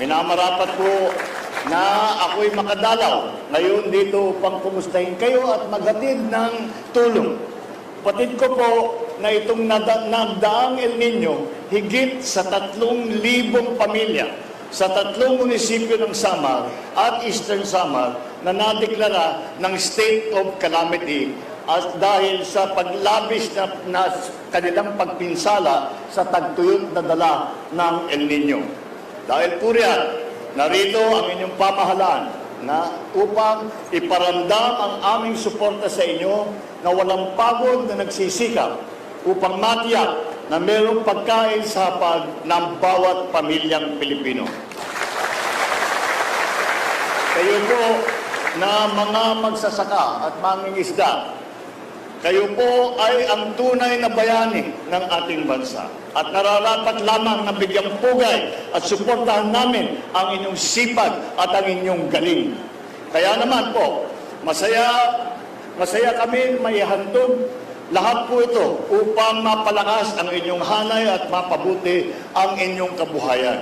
minamarapat po na ako'y makadalaw ngayon dito upang kumustahin kayo at maghatid ng tulong. Patid ko po na itong nagdaang El Nino, higit sa tatlong libong pamilya sa tatlong munisipyo ng Samar at Eastern Samar na nadeklara ng state of calamity at dahil sa paglabis na, na kanilang pagpinsala sa tagtuyot na dala ng El Nino. Dahil po riyan, narito ang inyong pamahalaan na upang iparamdam ang aming suporta sa inyo na walang pagod na nagsisikap upang matiyak na mayroong pagkain sa hapag ng bawat pamilyang Pilipino. Kayo po na mga magsasaka at mangingisda, kayo po ay ang tunay na bayani ng ating bansa at nararapat lamang na bigyang pugay at suportahan namin ang inyong sipag at ang inyong galing. Kaya naman po, masaya, masaya kami may handog lahat po ito upang mapalakas ang inyong hanay at mapabuti ang inyong kabuhayan.